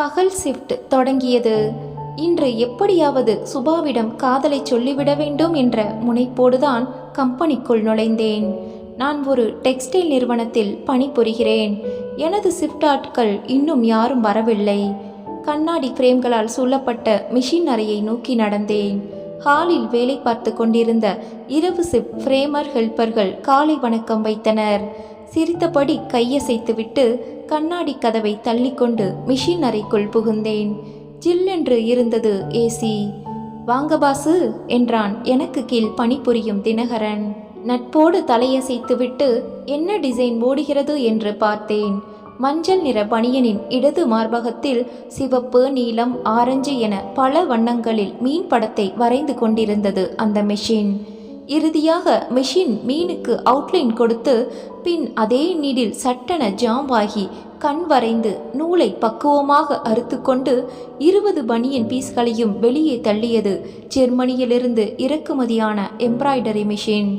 பகல் ஷிஃப்ட் தொடங்கியது. இன்று எப்படியாவது சுபாவிடம் காதலை சொல்லிவிட வேண்டும் என்ற முனைப்போடுதான் கம்பெனிக்குள் நுழைந்தேன். நான் ஒரு டெக்ஸ்டைல் நிறுவனத்தில் பணிபுரிகிறேன். எனது ஷிஃப்ட் ஆட்கள் இன்னும் யாரும் வரவில்லை. கண்ணாடி ஃப்ரேம்களால் சூழப்பட்ட மிஷின் அறையை நோக்கி நடந்தேன். ஹாலில் வேலை பார்த்து கொண்டிருந்த இரவு ஷிஃப்ட் ஃப்ரேமர் ஹெல்பர்கள் காலை வணக்கம் வைத்தனர். சிரித்தபடி கையசைத்துவிட்டு கண்ணாடி கதவை தள்ளிக்கொண்டு மிஷின் அறைக்குள் புகுந்தேன். ஜில்லென்று இருந்தது ஏசி. வாங்க பாசு என்றான். எனக்கு கீழ் பணிபுரியும் தினகரன். நட்போடு தலையசைத்துவிட்டு என்ன டிசைன் ஓடுகிறது? என்று பார்த்தேன். மஞ்சள் நிற பனியனின் இடது மார்பகத்தில் சிவப்பு நீலம் ஆரஞ்சு என பல வண்ணங்களில் மீன் படத்தை வரைந்து கொண்டிருந்தது அந்த மெஷின். இறுதியாக மெஷின் மீனுக்கு அவுட்லைன் கொடுத்து பின் அதே நீடில் சட்டென ஜாம் கண் வரைந்து நூலை பக்குவமாக அறுத்துக்கொண்டு இருபது பனியன் பீஸ்களையும் வெளியே தள்ளியது. ஜெர்மனியிலிருந்து இறக்குமதியான எம்ப்ராய்டரி மிஷின்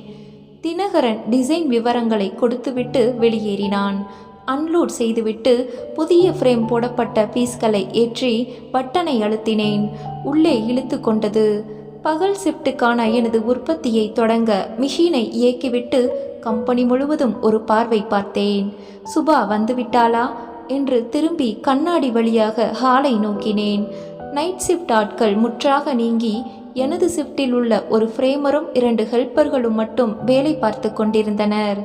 தினகரன் டிசைன் விவரங்களை கொடுத்துவிட்டு வெளியேறினான். அன்லோட் செய்துவிட்டு புதிய ஃப்ரேம் போடப்பட்ட பீஸ்களை ஏற்றி பட்டனை அழுத்தினேன். உள்ளே இழுத்து கொண்டது. பகல் ஷிஃப்ட்டுக்கான எனது உற்பத்தியை தொடங்க மிஷினை இயக்கிவிட்டு கம்பெனி முழுவதும் ஒரு பார்வை பார்த்தேன். சுபா வந்துவிட்டாளா? என்று திரும்பி கண்ணாடி வழியாக ஹாலை நோக்கினேன். நைட் ஷிஃப்ட் ஆட்கள் முற்றாக நீங்கி எனது ஷிஃப்டில் உள்ள ஒரு ஃப்ரேமரும் இரண்டு ஹெல்ப்பர்களும் மட்டும் வேலை பார்த்து கொண்டிருந்தனர்.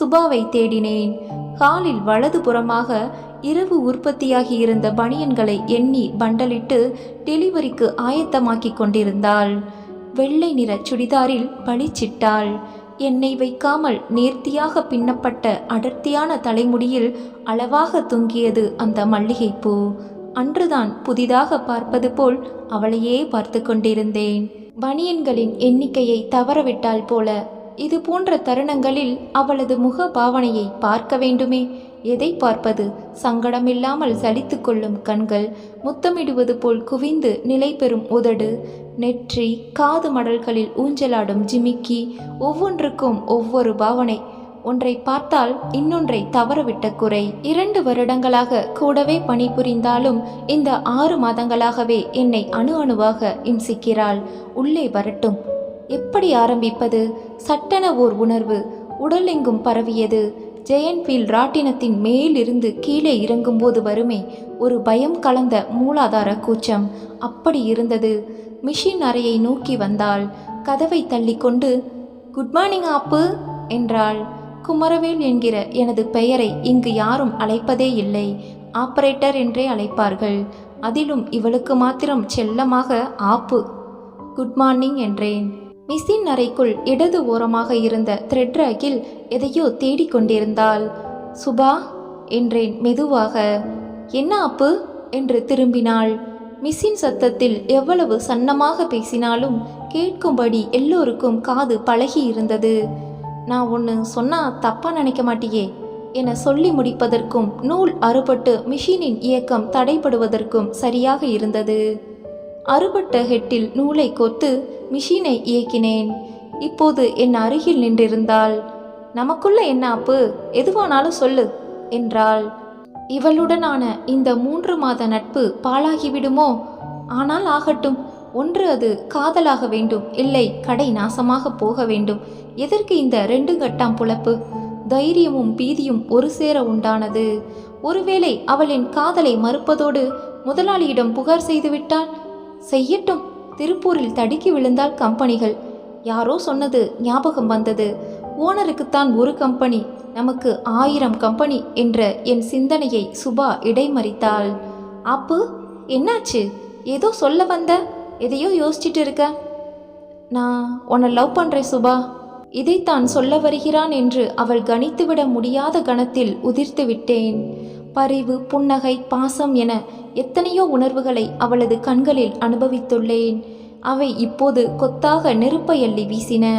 சுபாவை தேடினேன். ஹாலில் வலது புறமாக இரவு உற்பத்தியாகி இருந்த பனியன்களை எண்ணி பண்டலிட்டு டெலிவரிக்கு ஆயத்தமாக்கி கொண்டிருந்தாள். வெள்ளை நிற சுடிதாரில் பளிச்சிட்டாள். எண்ணெய் வைக்காமல் நேர்த்தியாக பின்னப்பட்ட அடர்த்தியான தலைமுடியில் அளவாக தொங்கியது அந்த மல்லிகைப்பூ. அன்றுதான் புதிதாக பார்ப்பது போல் அவளையே பார்த்து கொண்டிருந்தேன். பனியன்களின் எண்ணிக்கையை தவறவிட்டாள் போல. இது போன்ற தருணங்களில் அவளது முக பாவனையை பார்க்க வேண்டுமே. எதை பார்ப்பது? சங்கடமில்லாமல் சலித்து கொள்ளும் கண்கள் முத்தமிடுவது போல் குவிந்து நிலை பெறும் உதடு. நெற்றி காது மடல்களில் ஊஞ்சலாடும் ஜிமிக்கி ஒவ்வொன்றுக்கும் ஒவ்வொரு பாவனை. ஒன்றை பார்த்தால் இன்னொன்றை தவறவிட்ட குறை. இரண்டு வருடங்களாக கூடவே பணிபுரிந்தாலும் இந்த ஆறு மாதங்களாகவே என்னை அணு அணுவாக இம்சிக்கிறாள். உள்ளே வரட்டும். எப்படி ஆரம்பிப்பது? சட்டென ஓர் உணர்வு. உடலெங்கும் பரவியது. ஜெயன்ஃபீல்ட் ராட்டினத்தின் மேலிருந்து கீழே இறங்கும்போது வருமே ஒரு பயம் கலந்த மூலாதார கூச்சம். அப்படி இருந்தது. மிஷின் அறையை நோக்கி வந்தாள். கதவை தள்ளிக்கொண்டு குட் மார்னிங் ஆப்பு என்றாள். குமரவேல் என்கிற எனது பெயரை இங்கு யாரும் அழைப்பதே இல்லை. ஆப்பரேட்டர் என்றே அழைப்பார்கள். அதிலும் இவளுக்கு மாத்திரம் செல்லமாக ஆப்பு. குட் மார்னிங் என்றேன். மிஸ்ஸின் அறைக்குள் இடது ஓரமாக இருந்த த்ரெட் ரேக்கில் எதையோ தேடிக் கொண்டிருந்தாள். சுபா என்றேன் மெதுவாக. என்ன அப்பு? என்று திரும்பினாள். மிஸ்ஸின் சத்தத்தில் எவ்வளவு சன்னமாக பேசினாலும் கேட்கும்படி எல்லோருக்கும் காது பழகி இருந்தது. நான் ஒன்று சொன்னா தப்பா நினைக்க மாட்டியே என சொல்லி முடிப்பதற்கும் நூல் அறுபட்டு மிஷினின் இயக்கம் தடைபடுவதற்கும் சரியாக இருந்தது. அறுபட்ட ஹெட்டில் நூலை கொத்து மிஷினை இயக்கினேன். இப்போது என் அருகில் நின்றிருந்தாள். நமக்குள்ள என்ன அப்பு? எதுவானாலும் சொல்லு என்றாள். இவளுடனான இந்த மூன்று மாத நட்பு பாழாகிவிடுமோ? ஆனால் ஆகட்டும். ஒன்று அது காதலாக வேண்டும். இல்லை கடை நாசமாக போக வேண்டும். எதற்கு இந்த ரெண்டு கட்டாம் புலப்பு தைரியமும் பீதியும் ஒரு சேர உண்டானது. ஒருவேளை அவளின் காதலை மறுப்பதோடு முதலாளியிடம் புகார் செய்துவிட்டால் செய்யட்டும். திருப்பூரில் தடுக்கி விழுந்தால் கம்பெனிகள். யாரோ சொன்னது ஞாபகம் வந்தது. ஓனருக்குத்தான் ஒரு கம்பெனி. நமக்கு ஆயிரம் கம்பெனி என்ற என் சிந்தனையை சுபா இடைமறித்தாள். அப்பு என்னாச்சு? ஏதோ சொல்ல வந்த? எதையோ யோசிச்சுட்டு இருக்க. நான் உன்னை லவ் பண்ணுறேன் சுபா. இதைத்தான் சொல்ல வருகிறான் என்று அவள் கணித்துவிட முடியாத கணத்தில் உதிர்த்து விட்டேன். பரிவு புன்னகை பாசம் என எத்தனையோ உணர்வுகளை அவளது கண்களில் அனுபவித்துள்ளேன். அவை இப்போது கொத்தாக நெருப்பையள்ளி வீசின.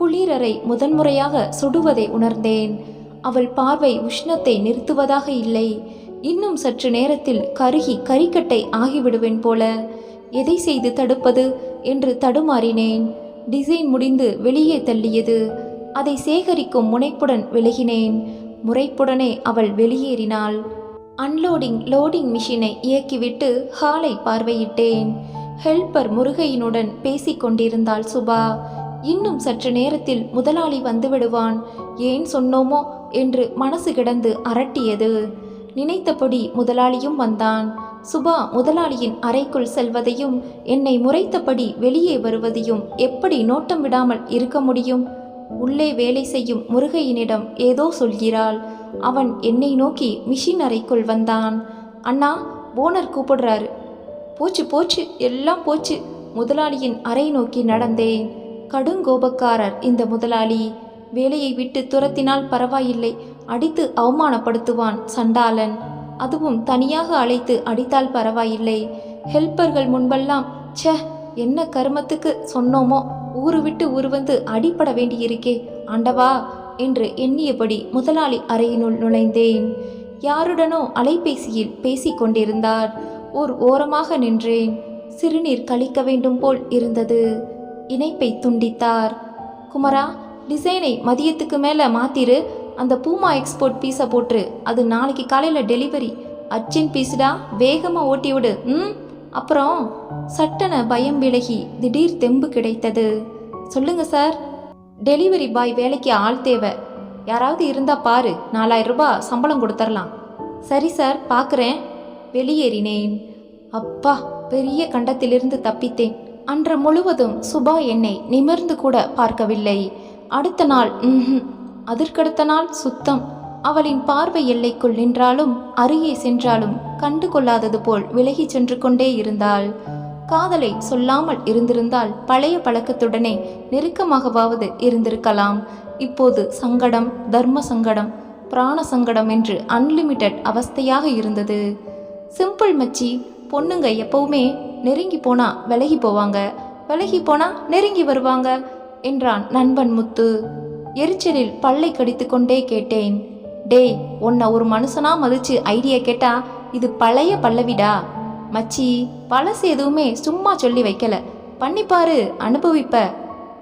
குளிரரை முதன்முறையாக சுடுவதை உணர்ந்தேன். அவள் பார்வை உஷ்ணத்தை நிறுத்துவதாக இல்லை. இன்னும் சற்று நேரத்தில் கருகி கரிக்கட்டை ஆகிவிடுவேன் போல. எதை செய்து தடுப்பது? என்று தடுமாறினேன். டிசைன் முடிந்து வெளியே தள்ளியது. அதை சேகரிக்கும் முனைப்புடன் விலகினேன். முறைப்புடனே அவள் வெளியேறினாள். அன்லோடிங் லோடிங் மிஷினை இயக்கிவிட்டு ஹாலை பார்வையிட்டேன். ஹெல்பர் முருகையினுடன் பேசிக்கொண்டிருந்தாள் சுபா. இன்னும் சற்று நேரத்தில் முதலாளி வந்துவிடுவான். ஏன் சொன்னோமோ என்று மனசு கிடந்து அரட்டியது. நினைத்தபடி முதலாளியும் வந்தான். சுபா முதலாளியின் அறைக்குள் செல்வதையும் என்னை முறைத்தபடி வெளியே வருவதையும் எப்படி நோட்டம் விடாமல் இருக்க முடியும்? உள்ளே வேலை செய்யும் முருகையினிடம் ஏதோ சொல்கிறாள். அவன் என்னை நோக்கி மிஷின் அறைக்குள் வந்தான். அண்ணா போனர் கூப்பிடுறாரு. போச்சு போச்சு எல்லாம் போச்சு. முதலாளியின் அறை நோக்கி நடந்தேன். கடுங்கோபக்காரர் இந்த முதலாளி. வேலையை விட்டு துரத்தினால் பரவாயில்லை. அடித்து அவமானப்படுத்துவான் சண்டாளன். அதுவும் தனியாக அழைத்து அடித்தால் பரவாயில்லை. ஹெல்ப்பர்கள் முன்பெல்லாம் ச்சே என்ன கருமத்துக்கு சொன்னோமோ? ஊரு விட்டு ஊர் வந்து அடிபட வேண்டியிருக்கே ஆண்டவா என்று எண்ணியபடி முதலாளி அறையினுள் நுழைந்தேன். யாருடனோ அலைபேசியில் பேசிக் கொண்டிருந்தார். ஓர் ஓரமாக நின்றேன். சிறுநீர் கழிக்க வேண்டும் போல் இருந்தது. இணைப்பை துண்டித்தார். குமரா டிசைனை மதியத்துக்கு மேலே மாத்திரு. அந்த பூமா எக்ஸ்போர்ட் பீஸை போட்டுரு. அது நாளைக்கு காலையில் டெலிவரி அர்ஜென்ட் பீஸ்டா வேகமாக ஓட்டி விடு ம்? அப்புறம் சட்டன பயம் விலகி திடீர் தெம்பு கிடைத்தது. சொல்லுங்க சார். டெலிவரி பாய் வேலைக்கு ஆள் தேவை. யாராவது இருந்தா பாரு. நாலாயிரம் ரூபாய் சம்பளம் கொடுத்துர்லாம். சரி சார் பார்க்குறேன் வெளியேறினேன். அப்பா பெரிய கண்டத்திலிருந்து தப்பித்தேன். அன்று முழுவதும் சுபா என்னை நிமிர்ந்து கூட பார்க்கவில்லை. அடுத்த நாள் ம்ஹும். அதற்கடுத்த நாள் சுத்தம். அவளின் பார்வை எல்லைக்குள் நின்றாலும் அருகே சென்றாலும் கண்டு கொள்ளாதது போல் விலகிச் சென்று கொண்டே இருந்தாள். காதலை சொல்லாமல் இருந்திருந்தால் பழைய பழக்கத்துடனே நெருக்கமாகவாவது இருந்திருக்கலாம். இப்போது சங்கடம் தர்ம சங்கடம் பிராண சங்கடம் என்று அன்லிமிட்டெட் அவஸ்தையாக இருந்தது. சிம்பிள் மச்சி பொண்ணுங்க எப்பவுமே நெருங்கி போனா விலகி போவாங்க. விலகி போனா நெருங்கி வருவாங்க என்றான் நண்பன் முத்து. எரிச்சலில் பல்லை கடித்து கொண்டே கேட்டேன். டேய் உன்னை ஒரு மனுஷனா மதிச்சு ஐடியா கேட்டா இது பழைய பல்லவிடா. மச்சி பழசு எதுவுமே சும்மா சொல்லி வைக்கல. பண்ணிப்பாரு அனுபவிப்ப.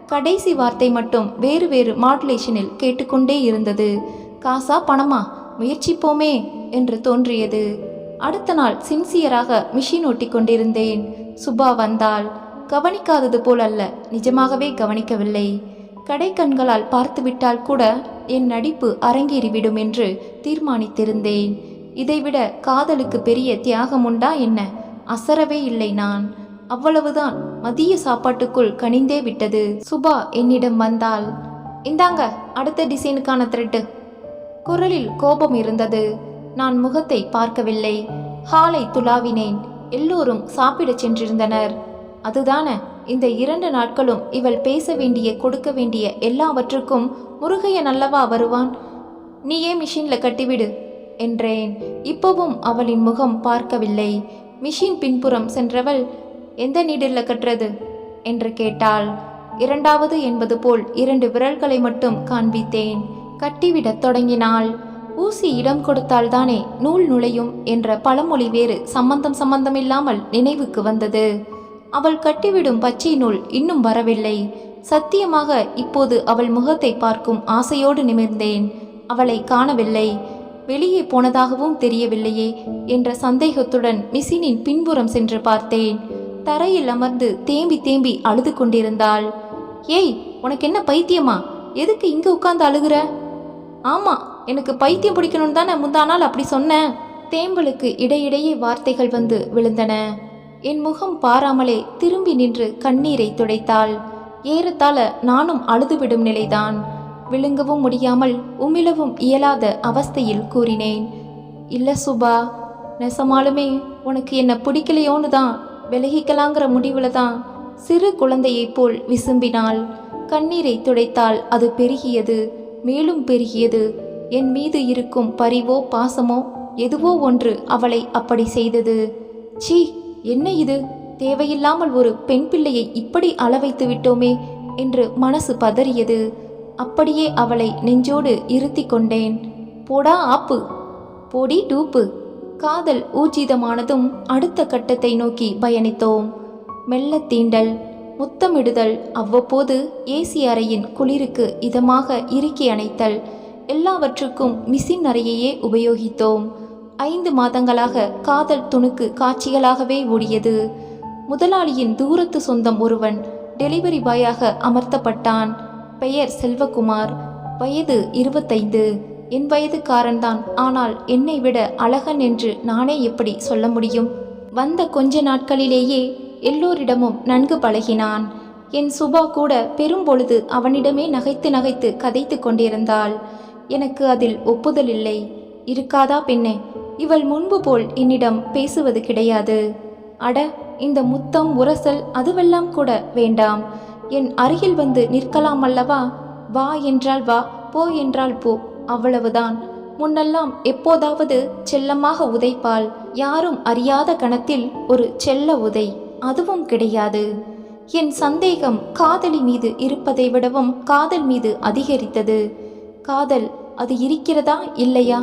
கடைசி வார்த்தை மட்டும் வேறு வேறு மாடுலேஷனில் கேட்டுக்கொண்டே இருந்தது. காசா பணமா? முயற்சிப்போமே என்று தோன்றியது. அடுத்த நாள் சின்சியராக மிஷின் ஓட்டி கொண்டிருந்தேன். சுபா வந்தால் கவனிக்காதது போல் அல்ல. நிஜமாகவே கவனிக்கவில்லை. கடைக்கண்களால் பார்த்துவிட்டால் கூட என் நடிப்பு அரங்கேறிவிடும் என்று தீர்மானித்திருந்தேன். இதைவிட காதலுக்கு பெரிய தியாகம் உண்டா என்ன? அசரவே இல்லை நான். அவ்வளவுதான். மதிய சாப்பாட்டுக்குள் கனிந்தே விட்டது. சுபா என்னிடம் வந்தாள். இந்தாங்க அடுத்த டிசைனுக்கான த்ரெட்டு. குரலில் கோபம் இருந்தது. நான் முகத்தை பார்க்கவில்லை. ஹாலை துளாவினேன் எல்லோரும் சாப்பிடச் சென்றிருந்தனர். அதுதானே? இந்த இரண்டு நாட்களும் இவள் பேச வேண்டிய கொடுக்க வேண்டிய எல்லாவற்றுக்கும் முருகையன் அல்லவா வருவான்? நீயே மிஷினில் கட்டிவிடு? என்றேன். இப்போவும் அவளின் முகம் பார்க்கவில்லை. மிஷின் பின்புறம் சென்றவள் எந்த நீடில் கட்டுறது? என்று கேட்டாள். இரண்டாவது என்பது போல் இரண்டு விரல்களை மட்டும் காண்பித்தேன். கட்டிவிடத் தொடங்கினாள். ஊசி இடம் கொடுத்தால்தானே நூல் நுழையும் என்ற பழமொழி வேறு சம்பந்தம் சம்பந்தமில்லாமல் நினைவுக்கு வந்தது. அவள் கட்டிவிடும் பச்சை நூல் இன்னும் வரவில்லை. சத்தியமாக இப்போது அவள் முகத்தை பார்க்கும் ஆசையோடு நிமிர்ந்தேன். அவளை காணவில்லை. வெளியே போனதாகவும் தெரியவில்லையே என்ற சந்தேகத்துடன் மிஷினின் பின்புறம் சென்று பார்த்தேன். தரையில் அமர்ந்து தேம்பி தேம்பி அழுது கொண்டிருந்தாள். ஏய் உனக்கு என்ன பைத்தியமா? எதுக்கு இங்கே உட்கார்ந்து அழுகுற? ஆமா எனக்கு பைத்தியம் பிடிக்கணும்னு தானே முந்தா நாள் அப்படி சொன்னேன் தேம்பலுக்கு இடையிடையே வார்த்தைகள் வந்து விழுந்தன. என் முகம் பாராமலே திரும்பி நின்று கண்ணீரை துடைத்தாள். ஏறத்தாழ நானும் அழுதுவிடும் நிலைதான். விழுங்கவும் முடியாமல் உமிழவும் இயலாத அவஸ்தையில் கூறினேன் இல்ல சுபா நெசமாலுமே உனக்கு என்ன பிடிக்கலையோன்னு தான் விலகிக்கலாங்கிற முடிவுல தான் சிறு குழந்தையைப் போல் விசும்பினாள். கண்ணீரை துடைத்தால் அது பெருகியது மேலும் பெருகியது. என் மீது இருக்கும் பரிவோ பாசமோ எதுவோ ஒன்று அவளை அப்படி செய்தது. சீ என்ன இது? தேவையில்லாமல் ஒரு பெண் பிள்ளையை இப்படி அளவைத்து விட்டோமே? என்று மனசு பதறியது. அப்படியே அவளை நெஞ்சோடு இருத்தி கொண்டேன். போடா ஆப்பு. போடி டூப்பு. காதல் ஊர்ஜிதமானதும் அடுத்த கட்டத்தை நோக்கி பயணித்தோம். மெல்ல தீண்டல் முத்தமிடுதல் அவ்வப்போது ஏசி அறையின் குளிருக்கு இதமாக இறுக்கி அணைத்தல் எல்லாவற்றுக்கும் மிஷின் அறையையே உபயோகித்தோம். ஐந்து மாதங்களாக காதல் துணுக்கு காட்சிகளாகவே ஓடியது. முதலாளியின் தூரத்து சொந்தம் ஒருவன் டெலிவரி பாயாக அமர்த்தப்பட்டான். பெயர் செல்வகுமார். வயது இருபத்தைந்து. என் வயதுக்காரன்தான். ஆனால் என்னை விட அழகன் என்று நானே எப்படி சொல்ல முடியும்? வந்த கொஞ்ச நாட்களிலேயே எல்லோரிடமும் நன்கு பழகினான். என் சுபா கூட பெரும்பொழுது அவனிடமே நகைத்து நகைத்து கதைத்து கொண்டிருந்தாள். எனக்கு அதில் ஒப்புதல் இல்லை. இருக்காதா பெண்ணே? இவள் முன்பு போல் என்னிடம் பேசுவது கிடையாது. அட இந்த முத்தம் உரசல் அதுவெல்லாம் கூட வேண்டாம். என் அருகில் வந்து நிற்கலாம் அல்லவா? வா என்றால் வா போ என்றால் போ அவ்வளவுதான். முன்னெல்லாம் எப்போதாவது செல்லமாக உதைப்பாள். யாரும் அறியாத கணத்தில் ஒரு செல்ல உதை அதுவும் கிடையாது. என் சந்தேகம் காதலி மீது இருப்பதை விடவும் காதல் மீது அதிகரித்தது. காதல் அது இருக்கிறதா இல்லையா?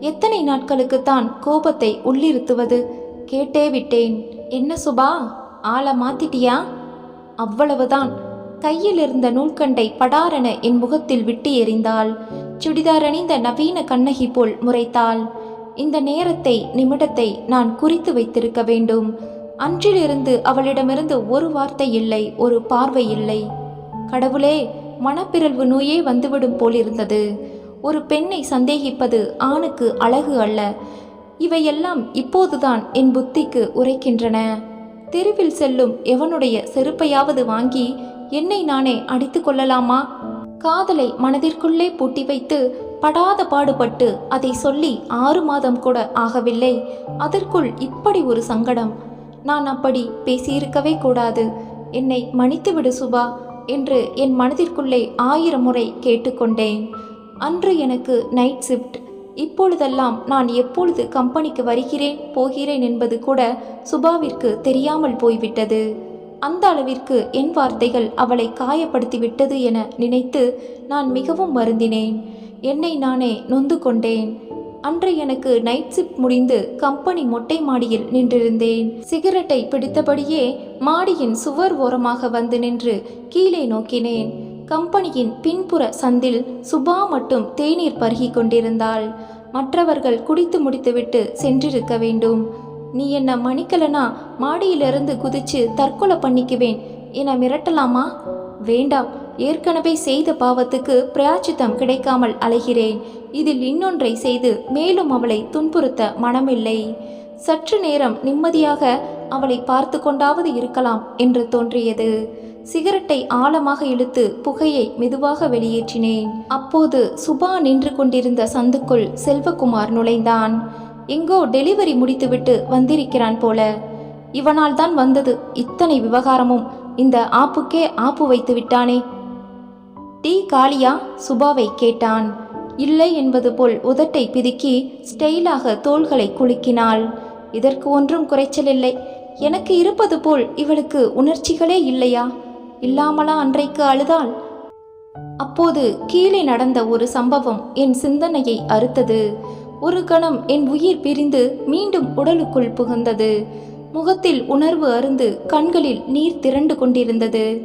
எத்தனை நாட்களுக்குத்தான் கோபத்தை உள்ளிருத்துவது? கேட்டே விட்டேன். என்ன சுபா ஆளை மாத்திட்டியா? அவ்வளவுதான். கையில் இருந்த நூல்கண்டை படாரென என் முகத்தில் விட்டு எறிந்தாள். சுடிதார் அணிந்த நவீன கண்ணகி போல் முறைத்தாள். இந்த நேரத்தை நிமிடத்தை நான் குறித்து வைத்திருக்க வேண்டும். அன்றிலிருந்து அவளிடமிருந்து ஒரு வார்த்தை இல்லை ஒரு பார்வை இல்லை. கடவுளே மனப்பிறழ்வு நோயே வந்துவிடும் போலிருந்தது. ஒரு பெண்ணை சந்தேகிப்பது ஆணுக்கு அழகு அல்ல. இவையெல்லாம் இப்போதுதான் என் புத்திக்கு உரைக்கின்றன. தெருவில் செல்லும் எவனுடைய செருப்பையாவது வாங்கி என்னை நானே அடித்து கொள்ளலாமா? காதலை மனதிற்குள்ளே பூட்டி வைத்து படாத பாடுபட்டு அதை சொல்லி ஆறு மாதம் கூட ஆகவில்லை. அதற்குள் இப்படி ஒரு சங்கடம். நான் அப்படி பேசியிருக்கவே கூடாது. என்னை மன்னித்துவிடு சுபா என்று என் மனதிற்குள்ளே ஆயிரம் முறை கேட்டுக்கொண்டேன். அன்று எனக்கு நைட் ஷிஃப்ட் இப்பொழுதெல்லாம் நான் எப்பொழுது கம்பெனிக்கு வருகிறேன் போகிறேன் என்பது கூட சுபாவிற்கு தெரியாமல் போய்விட்டது. அந்த அளவிற்கு என் வார்த்தைகள் அவளை காயப்படுத்திவிட்டது என நினைத்து நான் மிகவும் வருந்தினேன். என்னை நானே நொந்து கொண்டேன். அன்று எனக்கு நைட் ஷிஃப்ட் முடிந்து கம்பெனி மொட்டை மாடியில் நின்றிருந்தேன். சிகரெட்டை பிடித்தபடியே மாடியின் சுவர் ஓரமாக வந்து நின்று கீழே நோக்கினேன். கம்பெனியின் பின்புற சந்தில் சுபா மட்டும் தேநீர் பருகிக் கொண்டிருந்தாள். மற்றவர்கள் குடித்து முடித்துவிட்டு சென்றிருக்க வேண்டும். நீ என்ன மணிக்கலனா? மாடியிலிருந்து குதிச்சு தற்கொலை பண்ணிக்குவேன். என மிரட்டலாமா? வேண்டாம். ஏற்கனவே செய்த பாவத்துக்கு பிராச்சித்தம் கிடைக்காமல் அலைகிறேன். இதில் இன்னொன்றை செய்து மேலும் அவளை துன்புறுத்த மனமில்லை. சற்று நேரம் நிம்மதியாக அவளை பார்த்து கொண்டாவது இருக்கலாம் என்று தோன்றியது. சிகரெட்டை ஆழமாக இழுத்து புகையை மெதுவாக வெளியேற்றினேன். அப்போது சுபா நின்று கொண்டிருந்த சந்துக்குள் செல்வகுமார் நுழைந்தான். எங்கோ டெலிவரி முடித்துவிட்டு வந்திருக்கிறான் போல. இவனால் தான் வந்தது இத்தனை விவகாரமும். இந்த ஆப்புக்கே ஆப்பு வைத்து விட்டானே. டீ காளியா சுபாவை கேட்டான். இல்லை என்பது போல் உதட்டை பிதுக்கி ஸ்டைலாக தோள்களை குலுக்கினாள். இதற்கு ஒன்றும் குறைச்சல் இல்லை. எனக்கு இருப்பது போல் இவளுக்கு உணர்ச்சிகளே இல்லையா? இல்லாமலா அன்றைக்கு அழுதாள்? அப்போது கீழே நடந்த ஒரு சம்பவம் என் சிந்தனையை அறுத்தது. ஒரு கணம் என் உயிர் பிரிந்து மீண்டும் உடலுக்குள் புகுந்தது. முகத்தில் உணர்வு அருந்து கண்களில் நீர் திரண்டு கொண்டிருந்தது.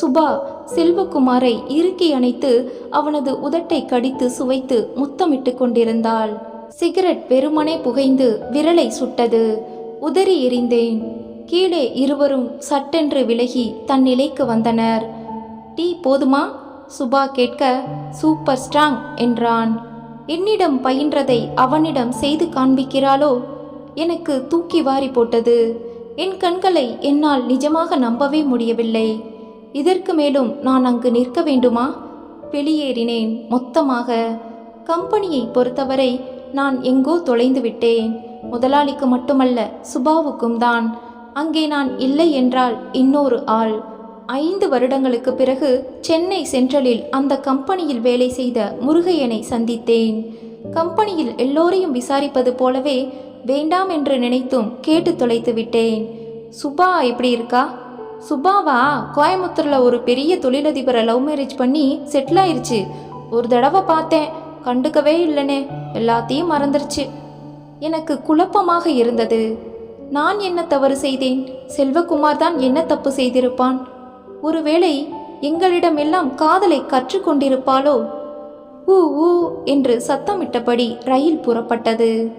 சுபா செல்வகுமாரை இறுக்கி அணைத்து அவனது உதட்டை கடித்து சுவைத்து முத்தமிட்டு கொண்டிருந்தாள். சிகரெட் வெறுமனே புகைந்து விரலை சுட்டது. உதறி எறிந்தேன் கீழே இருவரும் சட்டென்று விலகி தன் நிலைக்கு வந்தனர். டீ போதுமா? சுபா கேட்க சூப்பர் ஸ்ட்ராங் என்றான். என்னிடம் பயின்றதை அவனிடம் செய்து காண்பிக்கிறாளோ? எனக்கு தூக்கி வாரி போட்டது. என் கண்களை என்னால் நிஜமாக நம்பவே முடியவில்லை. இதற்கு மேலும் நான் அங்கு நிற்க வேண்டுமா? வெளியேறினேன் மொத்தமாக. கம்பெனியை பொறுத்தவரை நான் எங்கோ தொலைந்து விட்டேன். முதலாளிக்கு மட்டுமல்ல சுபாவுக்கும் தான். அங்கே நான் இல்லை என்றால் இன்னொரு ஆள். ஐந்து வருடங்களுக்கு பிறகு சென்னை சென்ட்ரலில் அந்த கம்பெனியில் வேலை செய்த முருகையனை சந்தித்தேன். கம்பெனியில் எல்லோரையும் விசாரிப்பது போலவே வேண்டாம் என்று நினைத்தும் கேட்டு தொலைத்து விட்டேன். சுபா எப்படி இருக்கா? சுபாவா கோயம்புத்தூரில் ஒரு பெரிய தொழிலதிபரை லவ் மேரேஜ் பண்ணி செட்டில் ஆயிருச்சு. ஒரு தடவை பார்த்தேன் கண்டுக்கவே இல்லைனே எல்லாத்தையும் மறந்துருச்சு. எனக்கு குழப்பமாக இருந்தது. நான் என்ன தவறு செய்தேன்? செல்வகுமார் தான் என்ன தப்பு செய்திருப்பான்? ஒருவேளை எங்களிடமெல்லாம் காதலை கற்றுக்கொண்டிருப்பாளோ? ஊ ஊ என்று சத்தமிட்டபடி ரயில் புறப்பட்டது.